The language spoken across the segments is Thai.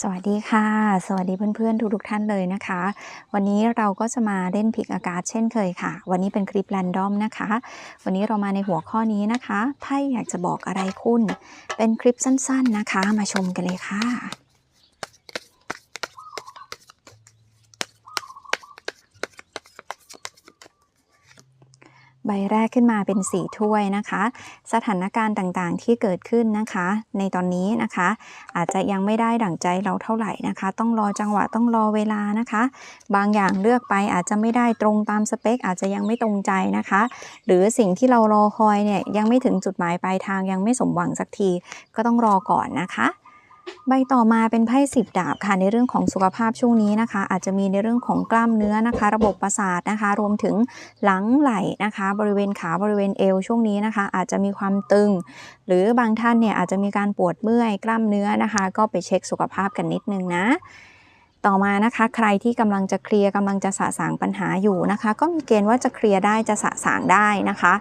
สวัสดีค่ะ สวัสดีเพื่อนๆ ทุกๆท่านเลยนะคะ วันนี้เราก็จะมาเล่นพิกอากาศเช่นเคยค่ะ วันนี้เป็นคลิปแรนดอมนะคะ วันนี้เรามาในหัวข้อนี้นะคะไพ่อยากจะบอกอะไรคุณ เป็นคลิปสั้นๆนะคะ มาชมกันเลยค่ะ ใบแรกขึ้นมาเป็นสีถ้วยนะคะ สถานการณ์ต่างๆที่เกิดขึ้นนะคะ ในตอนนี้นะคะ อาจจะยังไม่ได้ดั่งใจเราเท่าไหร่นะคะ ต้องรอจังหวะต้องรอเวลานะคะ บางอย่างเลือกไปอาจจะไม่ได้ตรงตามสเปค อาจจะยังไม่ตรงใจนะคะ หรือสิ่งที่เรารอคอยเนี่ยยังไม่ถึงจุดหมายปลายทางยังไม่สมหวังสักทีก็ต้องรอก่อนนะคะ ใบต่อมาเป็นไพ่สิบดาบค่ะในเรื่องของสุขภาพช่วงนี้นะคะ อาจจะมีในเรื่องของกล้ามเนื้อนะคะ ระบบประสาทนะคะ รวมถึงหลังไหล่นะคะ บริเวณขาบริเวณเอวช่วงนี้นะคะ อาจจะมีความตึง หรือบางท่านเนี่ยอาจจะมีการปวดเมื่อยกล้ามเนื้อนะคะ ก็ไปเช็คสุขภาพกันนิดนึงนะ ต่อมานะคะใครที่กำลังจะเคลียร์กำลังจะสะสางปัญหาอยู่นะคะ ก็มีเกณฑ์ว่าจะเคลียร์ได้จะสะสางได้นะคะ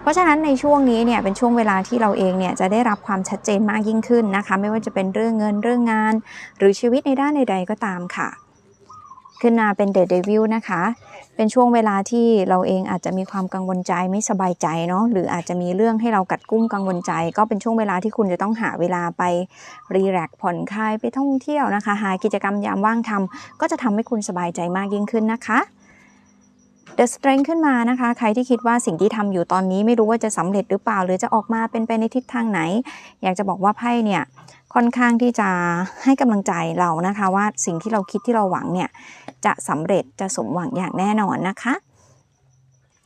เพราะฉะนั้นในช่วงนี้เนี่ยเป็นช่วงเวลาที่เราเองเนี่ยจะได้รับความชัดเจนมากยิ่งขึ้นนะคะ ไม่ว่าจะเป็นเรื่องเงินเรื่องงาน หรือชีวิตในด้านใด ๆ ก็ตามค่ะ ขึ้นมาเป็นเด e เดวิลนะคะ เป็นช่วงเวลาที่เราเองอาจจะมีความกังวลใจไม่สบายใจเนาะหรืออาจจะมีเรื่องให้เรากัดกุ้มกังวลใจ ก็เป็นช่วงเวลาที่คุณจะต้องหาเวลาไปรีแลกซ์ผ่อนคลายไปท่องเที่ยวนะคะ หากิจกรรมยามว่างทำก็จะทำให้คุณสบายใจมากยิ่งขึ้นนะคะ The Strength ขึ้นมานะคะ ใครที่คิดว่าสิ่งที่ทำอยู่ตอนนี้ไม่รู้ว่าจะสำเร็จหรือเปล่า หรือจะออกมาเป็นไปในทิศทางไหน อยากจะบอกว่าไพ่เนี่ยค่อนข้างที่จะให้กำลังใจเรานะคะ ว่าสิ่งที่เราคิดที่เราหวังเนี่ยจะสำเร็จจะสมหวังอย่างแน่นอนนะคะ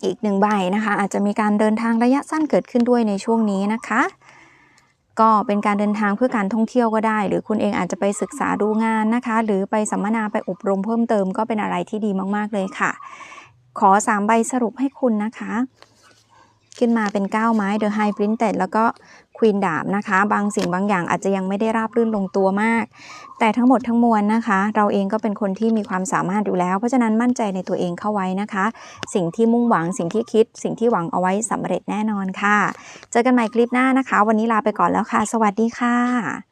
อีกหนึ่งใบนะคะ อาจจะมีการเดินทางระยะสั้นเกิดขึ้นด้วยในช่วงนี้นะคะ ก็เป็นการเดินทางเพื่อการท่องเที่ยวก็ได้ หรือคุณเองอาจจะไปศึกษาดูงานนะคะ หรือไปสัมมนาไปอบรมเพิ่มเติมก็เป็นอะไรที่ดีมากๆเลยค่ะ ขอ 3 ใบสรุปให้คุณนะคะ ขึ้นมาเป็น 9 ไม้ The High Printed แล้วก็ควีนดาบนะคะ บางสิ่งบางอย่างอาจจะยังไม่ได้ราบรื่นลงตัวมาก แต่ทั้งหมดทั้งมวลนะคะ เราเองก็เป็นคนที่มีความสามารถอยู่แล้ว เพราะฉะนั้นมั่นใจในตัวเองเข้าไว้นะคะ สิ่งที่มุ่งหวังสิ่งที่คิด สิ่งที่หวังเอาไว้สำเร็จแน่นอนค่ะ เจอกันใหม่คลิปหน้านะคะ วันนี้ลาไปก่อนแล้วค่ะ สวัสดีค่ะ